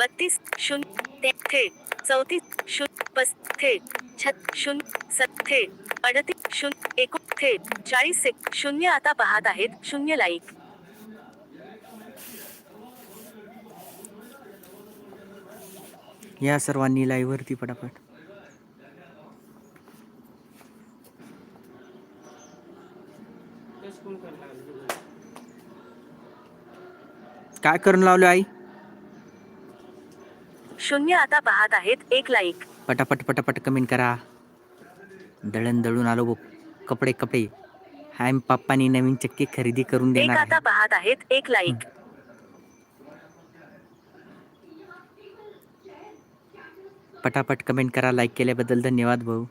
बत्तीस शून्य ते थेट चौतीस शून्य पस थेट छत शून्य सत थेट अडतीस शून्य एकूण थेट चाळीस एक शून्य आता पाहत आहेत शून्य लाईक या सर्वांनी लाईव्ह वरती पटापट. काय करून लावलं आई? शून्य आता पाहत आहेत एक लाईक पटापट पटापट कमेंट करा. दळण दळून आलो बघ. कपडे कपडे. हाय पप्पानी नवीन चक्की खरेदी करून एक देणार आता आहे. पाहत आहेत एक लाईक पटापट कमेंट करा लाईक केल्याबद्दल धन्यवाद भाऊ.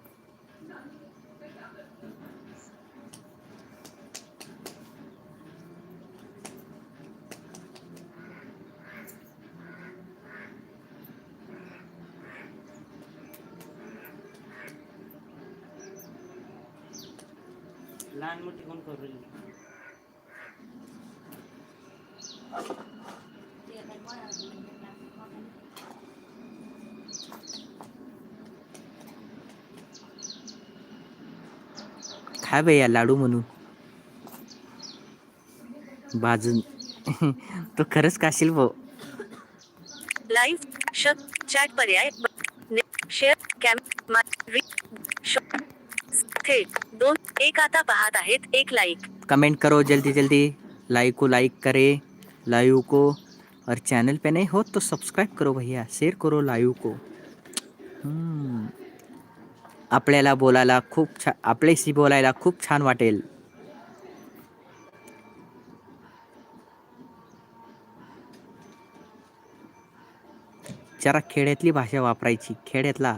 खा बे या लाडू म्हणून? बाजून. तो खरंच काशील भाऊ. लाईव्ह श चॅट पर्याय शेअर कॅम मा- रि- श- थेट दोन एक आता पाहत आहेत एक लाईक कमेंट करो जल्दी जल्दी। लाइक को लाइक करे लाइव को। और चैनल पे नहीं हो तो सब्सक्राइब करो भैया। शेअर करो लाईव्ह को। हम्म. आपल्याला बोलायला खूप छान आपल्याशी बोलायला खूप छान वाटेल. जरा खेड्यातली भाषा वापरायची खेड्यातला.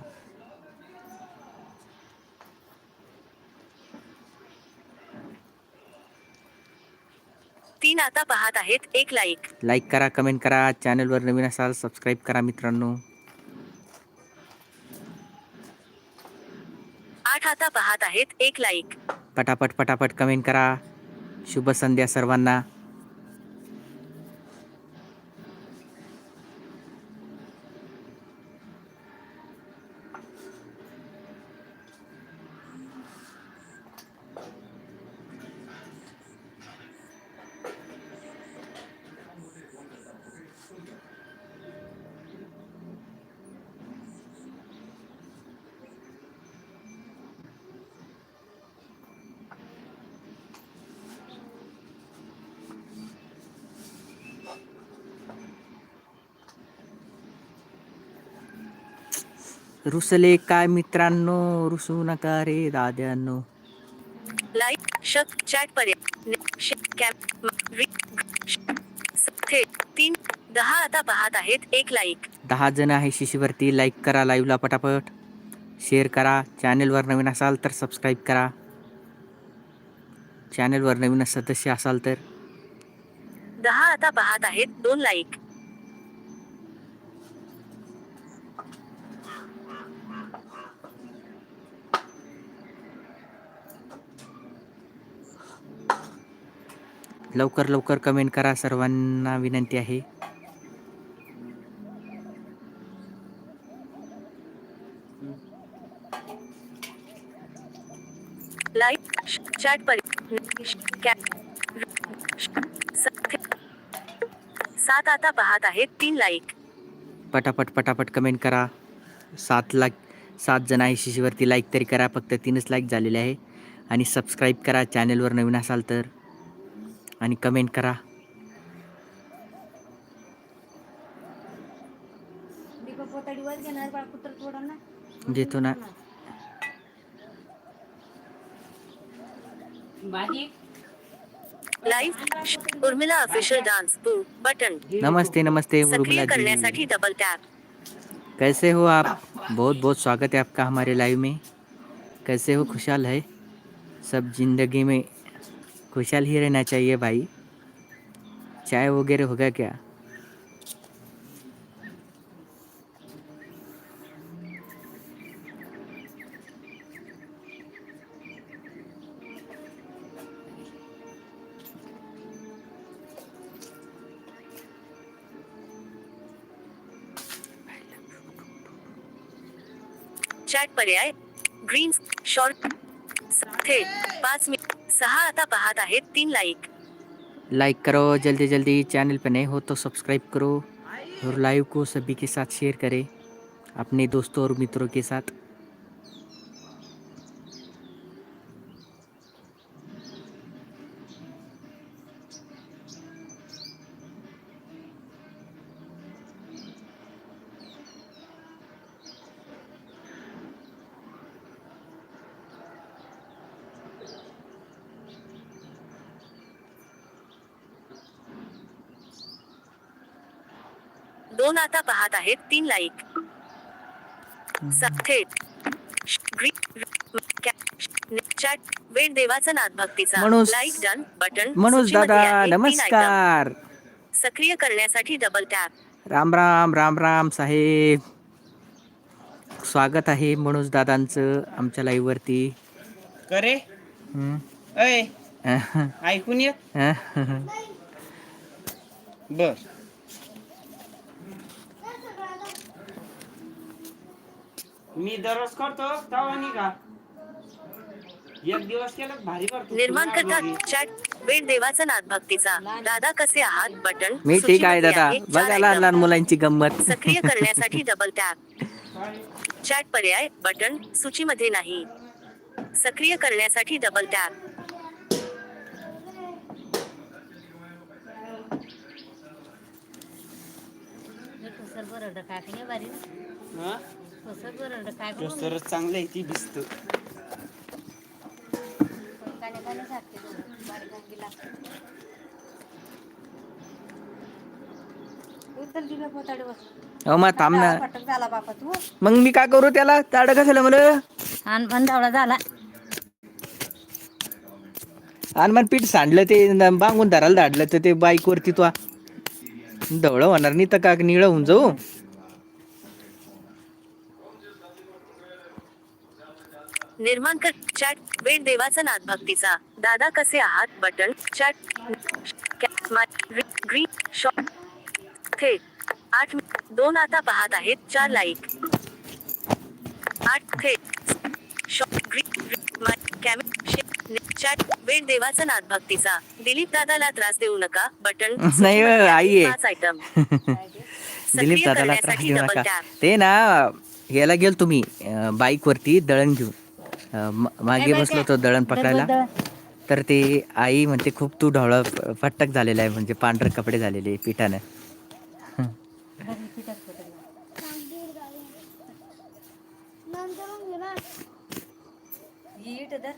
तीन आता पाहत आहेत एक लाईक लाईक करा कमेंट करा चॅनलवर नवीन असाल सबस्क्राईब करा मित्रांनो. आता पाहत आहेत एक लाईक. पटापट पटापट कमेंट करा. शुभ संध्या सर्वांना. रुसले काय मित्रांनो? रुसू नका रे दाद्यांनो. लाईक श चॅट थेट तीन दहा आता पाहत आहेत. एक लाईक दहा जण आहे शिशीवरती लाईक करा लाईव्हला पटापट. शेअर करा. चॅनलवर नवीन असाल तर सबस्क्राईब करा. चॅनलवर नवीन सदस्य असाल तर. दहा आता पाहत आहेत. दोन लाईक लवकर लवकर कमेंट करा. सर्वांना विनंती आहे. चॅट सात आता पाहत आहेत तीन लाईक पटापट पटापट कमेंट करा. सात लाख सात जण आहे शिशीवरती लाईक तरी करा. फक्त तीनच लाईक झालेले आहे. आणि सबस्क्राईब करा. चॅनलवर नवीन असाल तर. आणि कमेंट करा. देतो ना. भाजी live Urmila official dance button नमस्ते नमस्ते उर्मिला जी. करण्यासाठी डबल टॅप कैसे हो आप? बहुत बहुत स्वागत है आपका हमारे लाइव में. कैसे हो? खुशहाल है? सब ज़िंदगी में खुशहाल ही रहना चाहिए भाई। चाय वगैरह होगा क्या? चैट पर्याय ग्रीन शॉर्ट साथ में सहा आता पाहत आहेत तीन लाईक लाइक करो, जल्दी जल्दी चैनल पर नए हो तो सब्सक्राइब करो और लाइव को सभी के साथ शेयर करें, अपने दोस्तों और मित्रों के साथ। आहेत तीन लाईक वेळ देवाचा नाद भक्तीचा. Manoj- like done button Manoj दादा. नमस्कार. सक्रिय करण्यासाठी डबल टॅप राम राम राम राम साहेब. स्वागत आहे मनोज दादांचं आमच्या लाईव्ह वरती करे ऐकून ये. बर मी दररोज करतो तवा नाही का एक दिवस केलं भारी करतो निर्माण करतात. चॅट वेळ देवाचा नाद भक्तीचा. दादा कसे आहात? बटन मी ठीक आहे दादा. बघा. लहान मुलांची गंमत. सक्रिय करण्यासाठी डबल टॅप चॅट पर्याय बटन सूचीमध्ये नाही. सक्रिय करण्यासाठी डबल टॅप कुसर बरं काय नाही बारी हा? कुसर बरं काय तो सरच चांगलं आहे ती भिस्त काने काने सारखे बारीक अंगी लागते दिव्या पोताडीवर. अहो मग थांब ना. पटक झाला बापा तू. मग मी काय करू त्याला? ताड कशाला मला आणि बंधावळा झाला. मग पीठ सांडलं ते बांगून धरायला धाडलं तर ते बाईक वरती तो ढवळं होणार नाही तर काक निळं होऊन जाऊ. निर्माण कर चॅट वेळ देवाचा नाद भक्तीचा. दादा कसे आहात? Button chat green- green short थेट आठ दोन आता पाहत आहेत चार लाईक. आठ थेट शॉर्ट ग्रीन ग्रीन मा- चॅट वेळ देवाचा नाद भक्तीचा. दिलीप दादाला त्रास देऊ नका बटन नाही हो, आई. आयटम दिलीप दादाला त्रास देऊ नका. ते ना याला गेल तुम्ही बाईक वरती दळण घेऊन. मागे बसलो होतो दळण पकडायला. तर ते आई म्हणते खूप तू ढवळ फटक झालेला आहे म्हणजे पांढरे कपडे झालेले पिठानं. ईट दर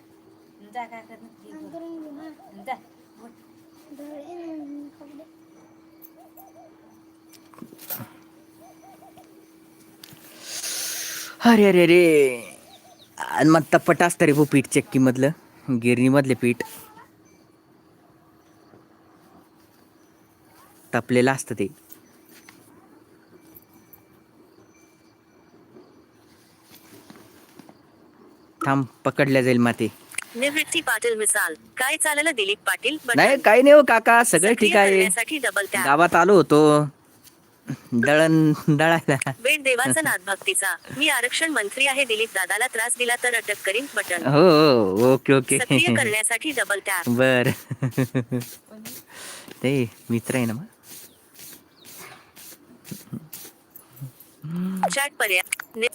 जा काय कर जा अरे अरे अरे. आणि मग तप्पट असतं रे भो पीठ चक्कीमधलं. गिरणीमधले पीठ. तपलेलं असतं ते. थांब पकडल्या जाईल माती निवृत्ती पाटील मिसाल. काय चाललं दिलीप पाटील. नाही काही नाही हो काका सगळं ठीक आहे. डबल गावात आलो होतो. दळण दळायला. वेळ देवाचा नाद भक्तीचा मी आरक्षण मंत्री आहे दिलीप दादाला त्रास दिला तर अटक करीन बटन. हो हो ओके ओके. सक्रिय करण्यासाठी डबल टॅप बर. ते मित्र आहे ना मग? चॅट पर्याय. ने-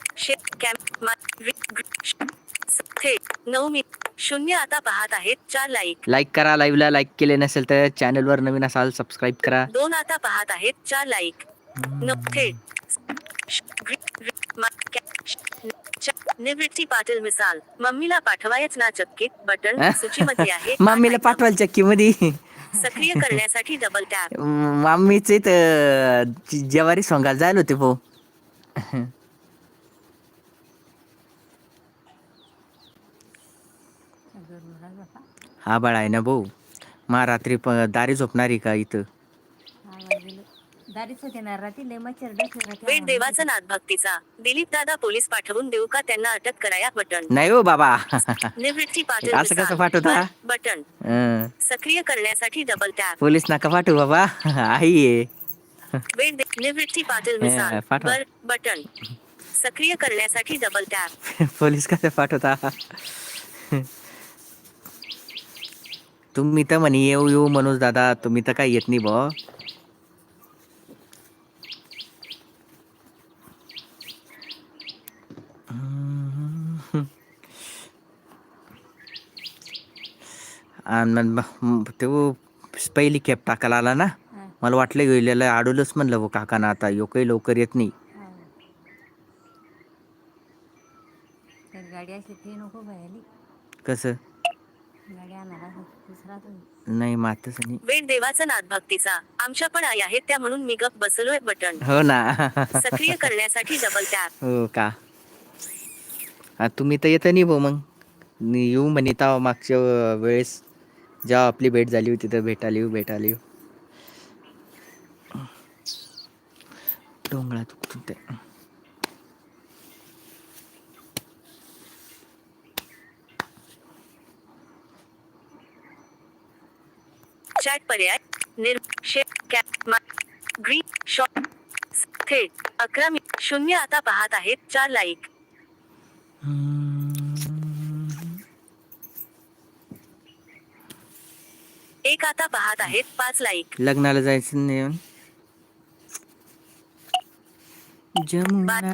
थेट नऊ मी शून्य आता पाहत आहेत चार लाईक लाईक करा लाईव्हला लाईक केले नसेल तर चॅनलवर नवीन असाल सबस्क्राईब करा. दोन आता पाहत आहेत चार लाईक न निवृत्ती पाटील मिसाल. मम्मीला पाठवायच ना चक्कीत बटन सूचीमध्ये आहे. मम्मीला पाठवाल चक्की मध्ये. सक्रिय करण्यासाठी डबल टॅप मम्मीचे तर जेवारी सोंगायला जायला होते भाऊ. हा बाळा आहे ना भाऊ. मा रात्री प- दारी झोपणारी का इथं? दारीच होते ना रात्री लय मच्छर वेळ देवाचा नाद भक्तीचा. दिलीप दादा पोलीस पाठवून देऊ का? त्यांना अटक कराया बटन. नाही हो बाबा. निवृत्ती पाटील असं कसं मिसाल. पाठवता? बटन. हं. सक्रिय करण्यासाठी डबल टॅप पोलीस नका पाठवू बाबा. आई आहे दे- निवृत्ती पाटील मिसाल. पाठवा. बर बटन. सक्रिय करण्यासाठी डबल टॅप पोलीस कसे पाठवता? तुम्ही तर म्हणे येऊ येऊ मनोज दादा तुम्ही तर काही येत नाही बा तो पहिली कॅब टाकायला आला ना हा. मला वाटलं गेलेलं अडवलंच म्हणलं भाऊ काकाना आता यो काही लवकर येत नाही हा. कसं गाडी आणायला दुसरा तो नाही मातच नाही वेळ देवाचा नाद भक्तीचा. आमच्या पण आई आहेत त्या म्हणून मी गप बसलोय बटन हो ना. सक्रिय करण्यासाठी डबल टॅप हो का? हा तुम्ही तर येतं नाही भाऊ मग. येऊ म्हणे तेव्हा मागच्या वेळेस. जेव्हा आपली भेट झाली होती तर भेटायला येऊ भेटायला येऊ. डोंगळा दुखतो ते. चॅट पर्याय निर ग्रीन शॉट थेट अकरा मी शून्य आता पाहत आहेत चार लाईक एक आता पाहत आहेत पाच लाईक लग्नाला जायचं नाही जमुना.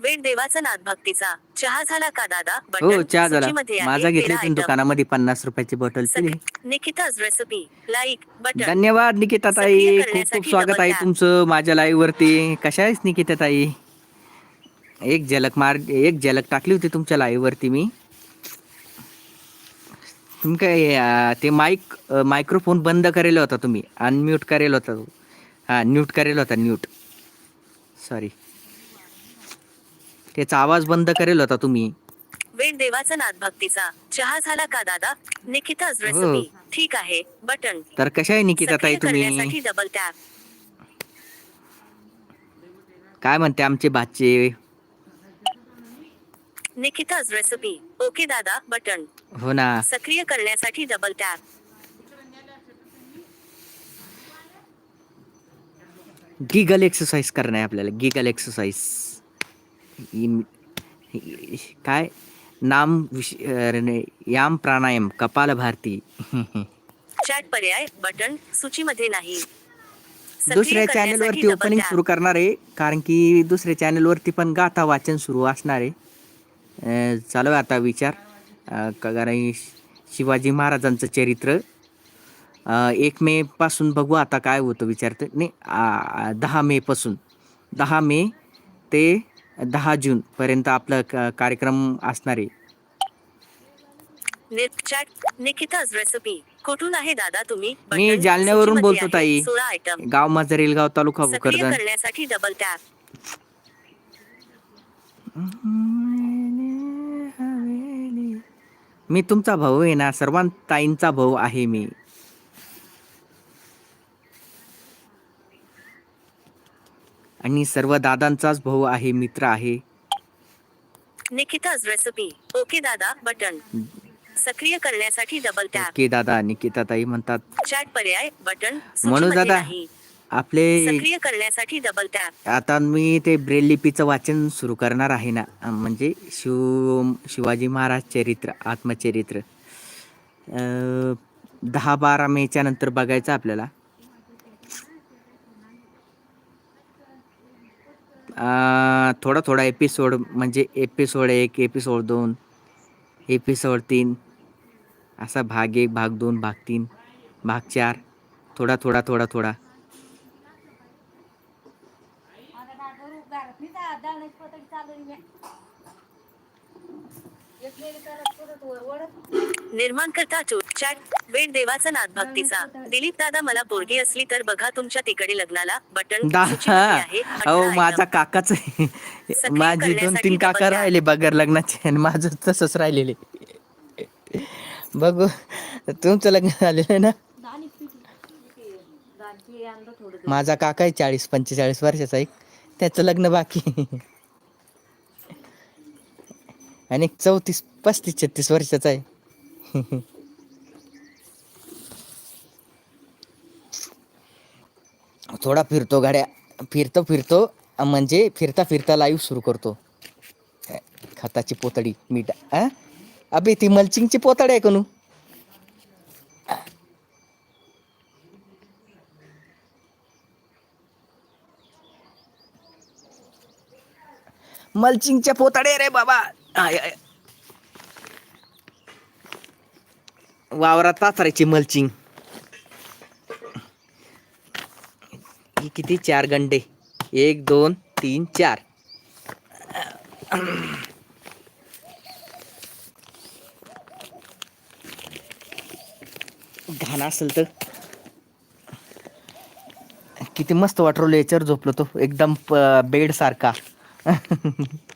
वेळ देवाचा नाद भक्तीचा चहा झाला का दादा हो चहा झाला माझा घेतली. दुकानामध्ये पन्नास रुपयाची bottle Nikita's recipe like button धन्यवाद निकिता ताई. खूप खूप स्वागत आहे. तुमचं माझ्या लाईव्ह वरती. कशा आहेस निकिता ताई? एक झलक मार एक झलक टाकली होती तुमच्या लाईव्ह वरती मी. तुम्ही काय ते माईक मायक्रोफोन बंद करेल होता तुम्ही. अनम्यूट करेल होता. हा म्यूट करेल होता म्यूट सॉरी त्याचा आवाज बंद करेल होता तुम्ही. वेळ देवाचा नाद भक्तीचा. चहा झाला का दादा? निकिताज हो. रेसिपी ठीक आहे. बटन. तर कशा आहे निकिता ताई तुम्ही? डबल टॅप काय म्हणते आमचे बाचे निकिताज रेसिपी ओके दादा? बटन. हो ना. सक्रिय करण्यासाठी डबल टॅप गिगल एक्सरसाइज करणं आहे आपल्याला. गिगल एक्सरसाइज काय? नाम विश- याम प्राणायाम कपाल भारती. चॅट पर्याय बटन सूचीमध्ये नाही. दुसऱ्या चॅनलवरती ओपनिंग. सुरू करणार आहे. कारण की दुसऱ्या चॅनलवरती पण गाथा वाचन सुरू असणार आहे. चालू आहे आता विचार. कारण शिवाजी महाराजांचं चरित्र अं, एक मे पासून बघू आता काय होतं विचारतं. नाही आ- दहा मे पासून. दहा मे ते दहा जून पर्यंत आपला क- कार्यक्रम असणार आहे. नि- चॅट निकिताज रेसिपी कुठून आहे दादा तुम्ही? मी बटन जालन्यावरून सूचीमध्ये बोलतो आहे. ताई. सोळा आयटम गाव माझं रेलगाव तालुका सक्रिय भोकरदन. करण्यासाठी डबल टॅप मी तुमचा भाऊ आहे ना सर्वांत ताईंचा भाऊ आहे मी. आणि सर्व दादांचाच भाऊ आहे मित्र आहे. निकिताज रेसिपी ओके दादा बटन. सक्रिय करण्यासाठी डबल टॅप ओके दादा निकिता ताई म्हणतात. चॅट पर्याय बटन. म्हणून सूचीमध्ये दादा नाही. आपले सक्रिय करण्यासाठी डबल टॅप आता मी ते ब्रेल लिपीचं वाचन सुरू करणार आहे ना. अं, म्हणजे शिव शिवाजी महाराज चरित्र आत्मचरित्र. अं, दहा बारा मेच्या नंतर बघायचं आपल्याला. थोडा थोडा एपिसोड म्हणजे एपिसोड एक एपिसोड दोन एपिसोड तीन असा भाग एक भाग दोन भाग तीन भाग चार थोडा थोडा थोडा थोडा चो चॅट वेळ देवाचा नाद भक्तीचा दिलीप दादा मला पोरगी असली तर बघा तुमच्या तिकडे लग्नाला बटन आहे. अहो माझा. काकाच माझी दोन तीन काका. राहिले बगर लग्नाचे आणि माझं तसंच राहिलेले बघू तुमचं लग्न झालेलं आहे ना माझा काका आहे चाळीस पंचेचाळीस वर्षाचा एक त्याचं लग्न बाकी आणि एक चौतीस पस्तीस छत्तीस वर्षाचा आहे. थोडा फिरतो गाड्या. फिरतो फिरतो म्हणजे फिरता फिरता लाईव्ह सुरू करतो. खताची पोतडी मीठ आ? अबे ती मल्चिंगची पोतडी आहे कोणू मल्चिंगच्या पोतडे रे बाबा. आय, आय. वावरात तासरायची मल्चिंग. ही किती चार गंडे? एक दोन तीन चार. घाण असेल तर. किती मस्त वाटरलो याच्यावर झोपलो तो. एकदम बेड सारखा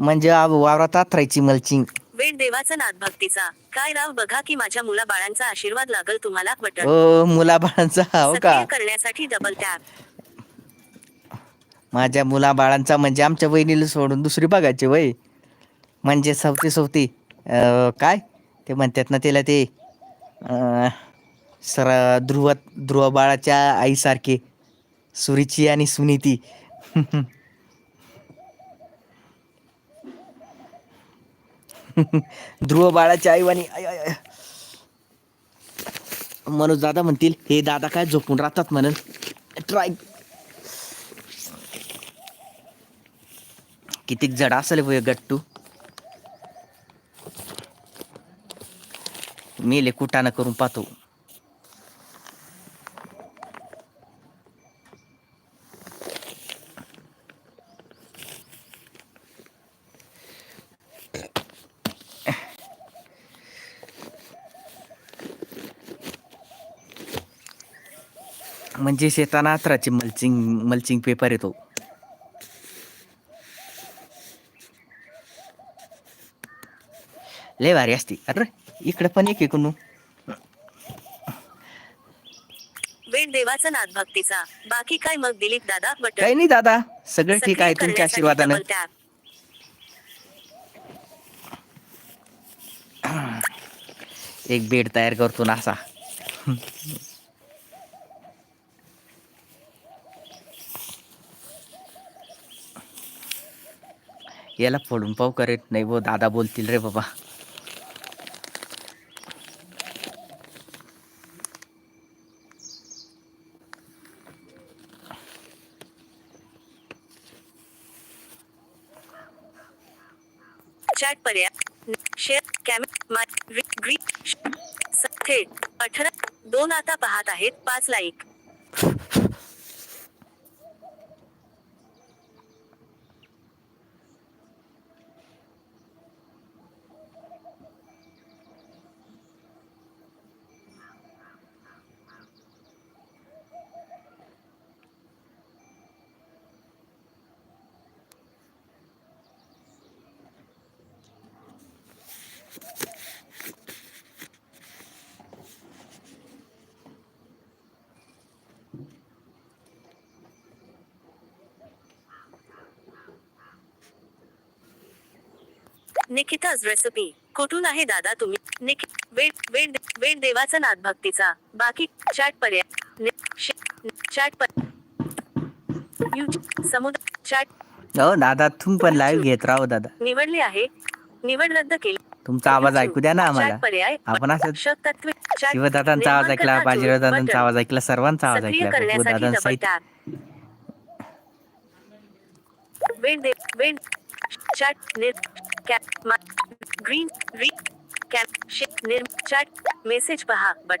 म्हणजे आ- वावरात आथरायची मल्चिंग. वेळ देवाचा नाद भक्तीचा. काय राव बघा की माझ्या मुला बाळांचा आशीर्वाद लागल तुम्हाला बटन. ओ मुलाबाळांचा हो का? सक्रिय करण्यासाठी डबल टॅप माझ्या मुलाबाळांचा म्हणजे आमच्या वहिनीला सोडून दुसरी बघायची वय. म्हणजे सवती सवती अं, काय? ते म्हणतात ना त्याला ते अं, सर ध्रुव ध्रुव बाळाच्या आईसारखे सुरीची आणि सुनीती. ध्रुव बाळाच्या आईवानी मनोज दादा म्हणतील हे दादा काय झोपून राहतात म्हणून. ट्राय किती जड असेल वय गट्टू. मेले कुटाणं करून पाहतो. म्हणजे शेताना अत्राची मल्चिंग मल्चिंग पेपर येतो. लय भारी असती. अरे इकडे पण एक एकूण वेळ देवाचा नाद भक्तीचा. बाकी काय मग दिलीप दादा बटन काही नाही दादा सगळं ठीक आहे तुमच्या आशीर्वादानं. एक बेड तयार करतो ना असा याला फोडून पाव करत नाही वो दादा बोलतील रे बाबा. चॅट पर्याय. शेअर कॅमेरा ग्रीन थेट अठरा दोन आता पाहत आहेत पाच लाईक. निकिताज रेसिपी कुठून आहे दादा तुम्ही? निक वेळ वेळ वेळ देवाचा नाद भक्तीचा. बाकी चॅट पर्याय चॅट पर समुद्र चॅट हो दादा तुम्ही पण लाईव्ह घेत राहो दादा. निवडले आहे. निवड रद्द केली. तुमचा आवाज ऐकू द्या ना आम्हाला. आपण असं शिवदादांचा आवाज ऐकला बाजीराव दादांचा. आवाज ऐकला सर्वांचा आवाज ऐकला दादांचा दे चॅट कॅप मा ग्रीन चॅट मेसेज पहा बट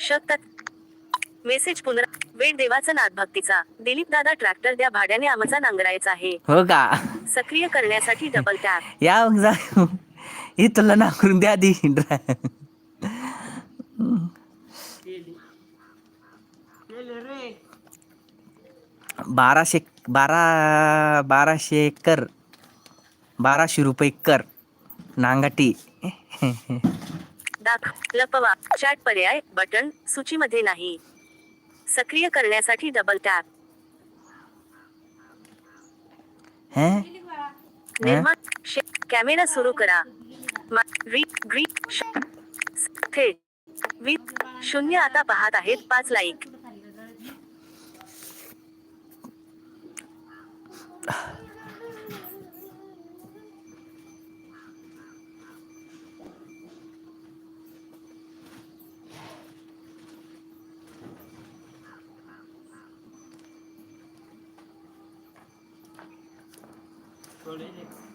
शकतात मेसेज पुनरा वेळ देवाचा नाद भक्तीचा दिलीप दादा ट्रॅक्टर द्या भाड्याने आमचा नांगरायचा आहे हो का? सक्रिय करण्यासाठी डबल टॅप या मग जा हे तुला ना करून द्या रे बाराशे बारा बाराशे कर बाराशे रुपये कर नांगाटी. दाख लपवा चॅट पर्याय बटन सूचीमध्ये नाही. सक्रिय करण्यासाठी डबल टॅप हे? निर्माण शे- कॅमेरा सुरू करा. मा- री ग्रीन श- थेट वी शून्य आता पाहत आहेत पाच लाईक Rolex.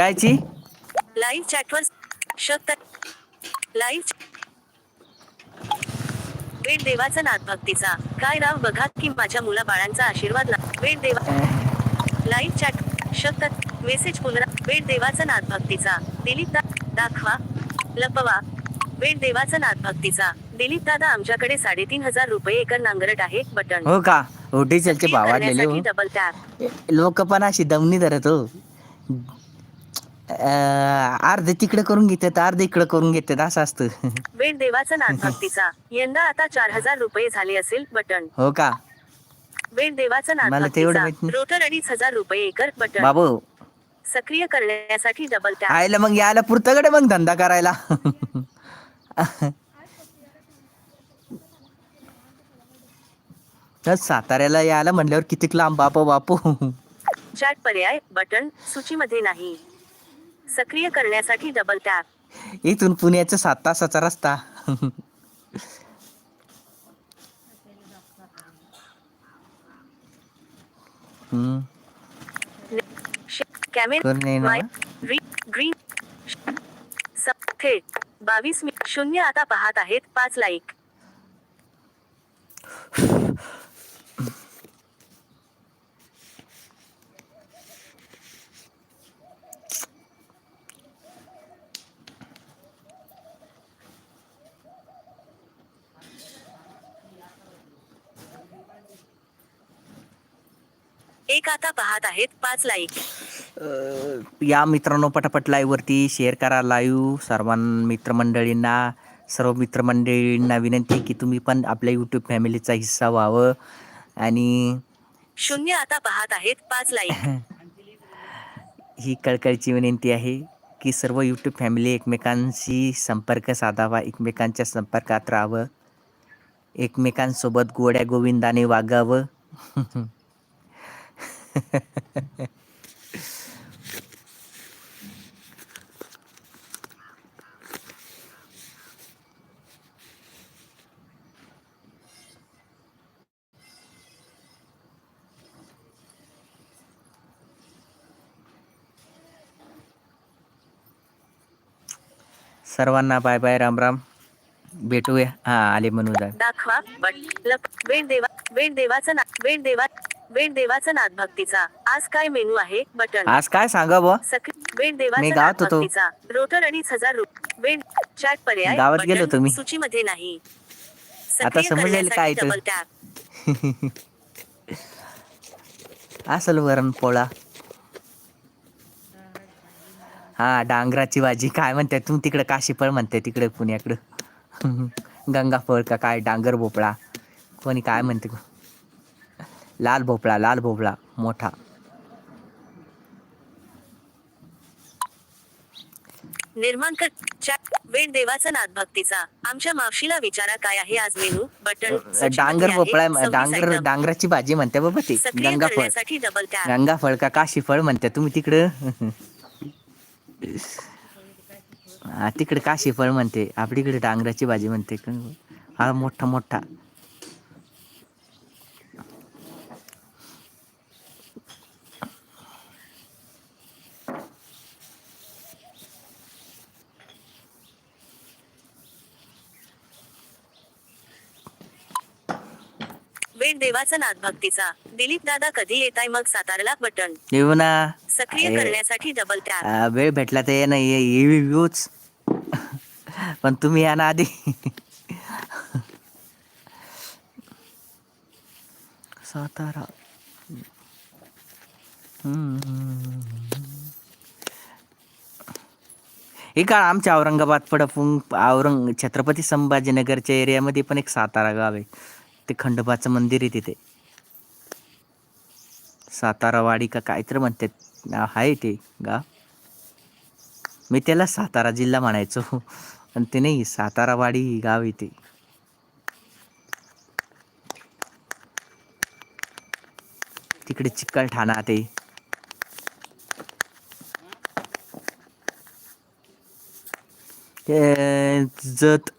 कायची लाईव्ह चॅटवर शत लाईव्ह वेळ देवाचा नाद भक्तीचा. काय राव बघा की माझ्या मुला बाळांचा आशीर्वाद ला वेळ देवा लाईव्ह चॅट शत मेसेज पुनरा वेळ देवाचा नाद भक्तीचा. दिलीप दा दाखवा. लपवा. वेळ देवाचा नाद भक्तीचा. दिलीप दादा आमच्याकडे साडेतीन हजार रुपये एकर नांगरट आहे. बटन. हो का? हो डिझेलचे भाव डबल टॅप लोक पण अशी दमनी धरत हो. अर्धे तिकडे करून घेतात अर्धे इकडे करून घेतात असं असतं. वेळ देवाचा नाद भक्तीचा. यंदा आता चार हजार रुपये झाले असेल बटन. हो का? वेळ देवाचा मला ते एवढं माहीत नाही. रोटर अडीच हजार रुपये एकर बटन. बाबू. सक्रिय करण्यासाठी डबल टॅप आयला मग यायला पुरतकडे मग धंदा करायला. तर साताऱ्याला यायला म्हणल्यावर किती लांब बापू बापू. चॅट पर्याय बटन सूचीमध्ये नाही. सक्रिय करण्यासाठी डबल टॅप इथून पुण्याचा सात तासाचा रस्ता बावीस मी शून्य आता पाहत आहेत. पाच लाईक आता पाहत आहेत? पाच लाईक या मित्रांनो पटापट लाईव्ह वरती शेअर करा लाईव्ह सर्वां मित्रमंडळींना सर्व मित्रमंडळींना विनंती की तुम्ही पण आपल्या यूट्यूब फॅमिलीचा हिस्सा व्हावं. आणि शून्य आता पाहत आहेत पाच लाईक ही कळकळीची विनंती आहे की सर्व यूट्यूब फॅमिली एकमेकांशी संपर्क साधावा एकमेकांच्या संपर्कात राहावं एकमेकांसोबत गोड्या गोविंदाने वागावं. सर्वांना बाय बाय राम राम. भेटूया. हा आले म्हणून दाखवा बट वेळ देवा वेळ देवाचं ना वेळ देवा वेळ देवाचा नाद भक्तीचा. आज काय मेनू आहे? बटन. आज काय सांगा बुवा? वेळ देवाचा मी गावात होतो. भक्तीचा. रोटर अडीच हजार रुपये वेळ चॅट पर्याय. गावात बटन गेलो होतो मी. सूचीमध्ये नाही. आता समजेल काय करण्यासाठी ते. डबल टॅप असल वरण पोळा. हा डांगराची भाजी. काय म्हणते? तुम्ही तिकडे काशीफळ म्हणते तिकडे पुण्याकडं. गंगाफळ का काय? डांगर भोपळा. कोणी काय म्हणते? लाल भोपळा लाल भोपळा मोठा. निर्माण वेळ देवाचा नाद भक्तीचा. आमच्या मावशीला विचारा काय आहे आज मेनू. बटन डांगर. भोपळा डांगर. डांगराची भाजी म्हणते बाबा ती गंगाफळ गंगाफळ का काशीफळ म्हणते तुम्ही तिकडं? तिकडे काशीफळ म्हणते. आपलीकडे डांगराची भाजी म्हणते. हा मोठा मोठा. वेळ देवाचा नाद भक्तीचा. दिलीप दादा कधी येताय? मग सातारला बटन. येऊ ना. सक्रिय करण्यासाठी डबल टॅप आ, वेळ भेटला तर ये ना ये ये- येऊच. पण तुम्ही या ना आधी. सातारा. हे का आमच्या औरंगाबाद पडपून औरंग छत्रपती संभाजीनगरच्या एरियामध्ये पण एक सातारा गाव आहे. ते खंडोबाचं मंदिर आहे तिथे. सातारावाडी का काहीतरी म्हणतात. आहे ते गाव मी त्याला सातारा जिल्हा म्हणायचो. पण ते नाही सातारावाडी गाव आहे ते. तिकडे चिकलठाणा ते. जत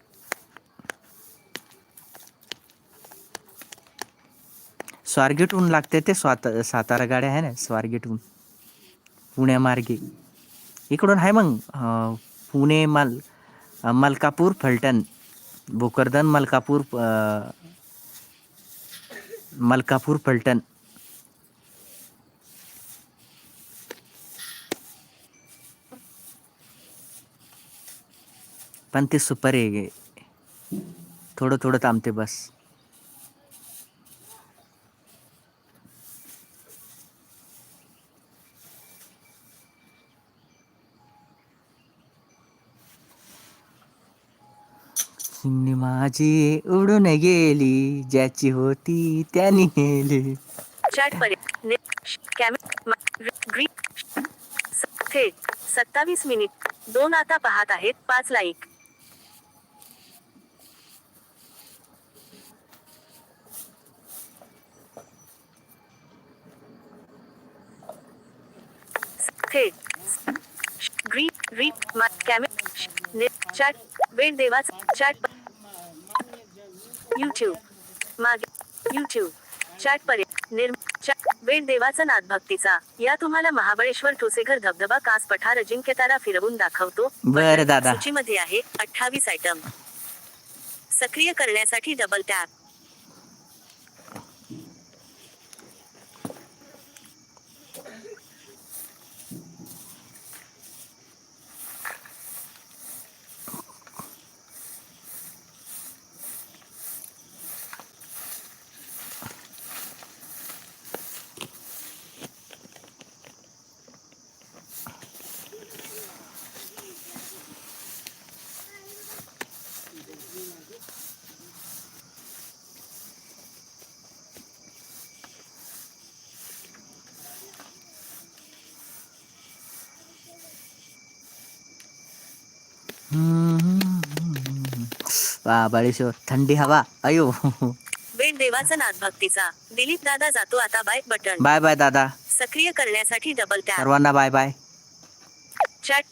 स्वारगेटहून लागते ते स्वात सातारा गाड्या आहे ना स्वारगेटहून पुण्यामार्गे इकडून आहे मग पुणे मल मलकापूर फलटण भोकरदन मलकापूर मलकापूर फलटण. पण ते सुपर आहे. थोडं थोडं थांबते बस. माझी उडून गेली, ज्याची होती त्याने नेली चॅट थेट सत्तावीस मिनिट. दोन आता पाहत आहेत, पाच लाईक थेट ग्रीन रीप कॅमे चॅट वेळ देवाचा चॅट युट्यूब मागे. युट्यूब चॅट पर्याय निर्म वेळ देवाचा नाद भक्तीचा. या तुम्हाला महाबळेश्वर ठोसेघर धबधबा कास पठार अजिंक्यतारा फिरवून दाखवतो. बरं दादा. सूचीमध्ये आहे अठ्ठावीस आयटम सक्रिय करण्यासाठी डबल टॅप महाबळेश्वर थंडी हवा. अयो. वेळ देवाचा नाद भक्तीचा. दिलीप दादा जातो आता बाय बटन. बाय बाय दादा. सक्रिय करण्यासाठी डबल टॅप सर्वांना बाय बाय. चॅट.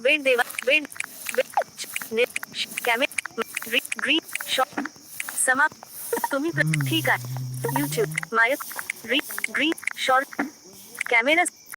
वेळ देवा. वेळ कॅमे ग्रीन शॉप समाप्त तुम्ही ठीक आहे. युट्यूब मायक. Green green short camera